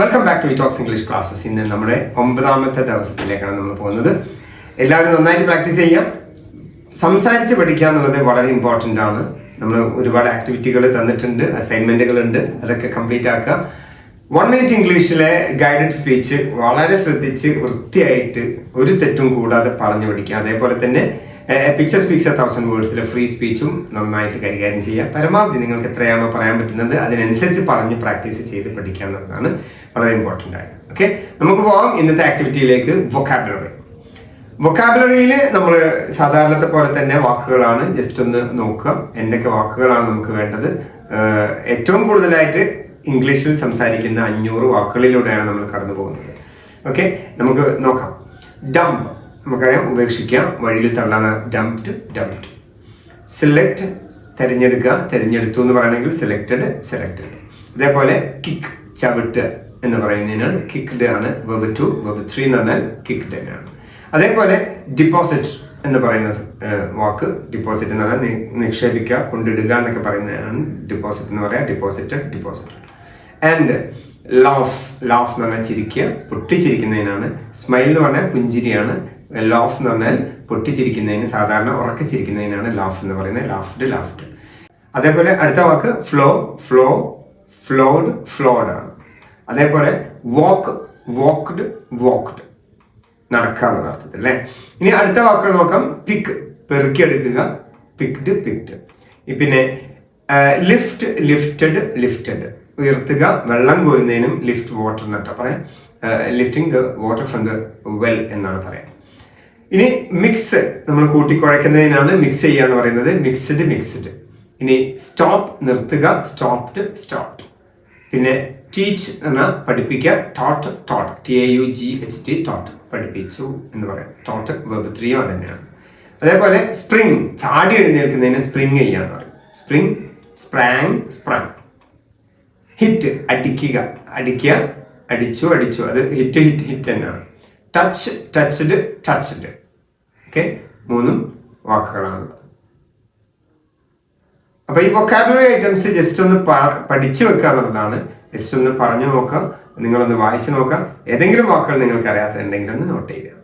Welcome back to talks English classes ഇന്ന് നമ്മുടെ ഒമ്പതാമത്തെ ദിവസത്തിലേക്കാണ് നമ്മൾ പോകുന്നത്. എല്ലാവരും നന്നായിട്ട് പ്രാക്ടീസ് ചെയ്യാം. സംസാരിച്ച് പഠിക്കുക എന്നുള്ളത് വളരെ ഇമ്പോർട്ടന്റ് ആണ്. നമ്മൾ ഒരുപാട് ആക്ടിവിറ്റികൾ തന്നിട്ടുണ്ട് അസൈൻമെന്റുകൾ ഉണ്ട് അതൊക്കെ കംപ്ലീറ്റ് ആക്കുക. വൺ മിനിറ്റ് ഇംഗ്ലീഷിലെ ഗൈഡഡ് സ്പീച്ച് വളരെ ശ്രദ്ധിച്ച് വൃത്തിയായിട്ട് ഒരു തെറ്റും കൂടാതെ പറഞ്ഞു പഠിക്കുക. അതേപോലെ തന്നെ പിക്ചർ സ്പീക്സ് എ തൗസൻഡ് വേർഡ്സിലെ ഫ്രീ സ്പീച്ചും നന്നായിട്ട് കൈകാര്യം ചെയ്യുക പരമാവധി നിങ്ങൾക്ക് എത്രയാണോ പറയാൻ പറ്റുന്നത് അതിനനുസരിച്ച് പറഞ്ഞ് പ്രാക്ടീസ് ചെയ്ത് പഠിക്കുക എന്നുള്ളതാണ് വളരെ ഇമ്പോർട്ടന്റ് ആയത്. ഓക്കെ നമുക്ക് പോകാം ഇന്നത്തെ ആക്ടിവിറ്റിയിലേക്ക് വൊക്കാബുലറി വൊക്കാബുലറിയിൽ നമ്മൾ സാധാരണത്തെ പോലെ തന്നെ വാക്കുകളാണ്. ജസ്റ്റ് ഒന്ന് നോക്കുക. എന്തൊക്കെ വാക്കുകളാണ് നമുക്ക് വേണ്ടത്? ഏറ്റവും കൂടുതലായിട്ട് ഇംഗ്ലീഷിൽ സംസാരിക്കുന്ന അഞ്ഞൂറ് വാക്കുകളിലൂടെയാണ് നമ്മൾ കടന്നു പോകുന്നത് ഓക്കെ നമുക്ക് നോക്കാം. ഡംപ് നമുക്കറിയാം ഉപേക്ഷിക്കാം. വഴിയിൽ തള്ളാന്ന് ഡംപ്ഡ് ഡംപ്ഡ് സെലക്ട് തിരഞ്ഞെടുക്കുക. തിരഞ്ഞെടുത്തു എന്ന് പറയണമെങ്കിൽ സെലക്റ്റഡ് സെലക്റ്റഡ് അതേപോലെ കിക്ക് ചവിട്ട് എന്ന് പറയുന്നതിനാണ് കിക്ക്ഡ് ആണ്. വെബ് ടു വെബ് ത്രീ എന്ന് പറഞ്ഞാൽ കിക്ക്ഡ് ആണ് അതേപോലെ ഡിപ്പോസിറ്റ് എന്ന് പറയുന്ന വാക്ക് ഡിപ്പോസിറ്റ് എന്ന് പറഞ്ഞാൽ നിക്ഷേപിക്കുക കൊണ്ടിടുക എന്നൊക്കെ പറയുന്നതാണ് ഡിപ്പോസിറ്റ് എന്ന് പറയാം. Deposited deposit and laugh laugh എന്ന് പറഞ്ഞാൽ ചിരിക്കുക പൊട്ടിച്ചിരിക്കുന്നതിനാണ്. സ്മൈൽ എന്ന് പറഞ്ഞാൽ പുഞ്ചിരിയാണ്. ലാഫ് എന്ന് പറഞ്ഞാൽ പൊട്ടിച്ചിരിക്കുന്നതിന് സാധാരണ ഉറക്കിച്ചിരിക്കുന്നതിനാണ് ലാഫ് എന്ന് പറയുന്നത്. ലാഫ്ഡ് ലാഫ്ഡ് അതേപോലെ അടുത്ത വാക്ക് ഫ്ലോ ഫ്ലോ ഫ്ലോഡ് ഫ്ലോഡ് ആണ്. അതേപോലെ വോക്ക് വോക്ക്ഡ് വോക്ക്ഡ് നടക്കുക എന്നുള്ള അർത്ഥത്തിൽ അല്ലേ? ഇനി അടുത്ത വാക്കുകൾ നോക്കാം. പിക്ക് പെറുക്കിയെടുക്കുക. പിക്ഡ് പിക്ഡ് പിന്നെ ലിഫ്റ്റ് ലിഫ്റ്റഡ് ലിഫ്റ്റഡ് ഉയർത്തുക വെള്ളം കോരുന്നതിനും ലിഫ്റ്റ് വാട്ടർ എന്നിട്ടാ പറയാം. Lifting the water from the well എന്നാണ് പറയാം. ഇനി മിക്സ് നമ്മൾ കൂട്ടിക്കുഴയ്ക്കുന്നതിനാണ് മിക്സ് ചെയ്യുക എന്ന് പറയുന്നത്. മിക്സ്ഡ് മിക്സ്ഡ് ഇനി സ്റ്റോപ്പ് നിർത്തുക. സ്റ്റോപ്ഡ് സ്റ്റോപ്പ് പിന്നെ ടീച്ച് എന്ന പഠിപ്പിക്കുക. Taught taught T A U G H T taught പഠിപ്പിച്ചു എന്ന് പറയാം. ടോട്ട് വെബ് ത്രീയോ അത് തന്നെയാണ് അതേപോലെ സ്പ്രിങ് ചാടി എഴുന്നേൽക്കുന്നതിന് സ്പ്രിങ് ചെയ്യാന്ന് പറയും. സ്പ്രിങ് സ്പ്രാങ് സ്പ്രാങ് ഹിറ്റ് അടിക്കുക. അടിക്കുക അടിച്ചു അടിച്ചു. അത് ഹിറ്റ് ഹിറ്റ് ഹിറ്റ് തന്നെയാണ്. ടച്ച് ടച്ച്ഡ് ടച്ച്ഡ് ഓക്കെ മൂന്നും വാക്കുകളാണ്. അപ്പൊ ഈ വൊക്കാബുലറി ഐറ്റംസ് ജസ്റ്റ് ഒന്ന് പഠിച്ചു വെക്കുക എന്നുള്ളതാണ്. ജസ്റ്റ് ഒന്ന് പറഞ്ഞു നോക്കുക നിങ്ങളൊന്ന് വായിച്ചു നോക്കുക. ഏതെങ്കിലും വാക്കുകൾ നിങ്ങൾക്ക് അറിയാത്തുണ്ടെങ്കിൽ ഒന്ന് നോട്ട് ചെയ്യുക.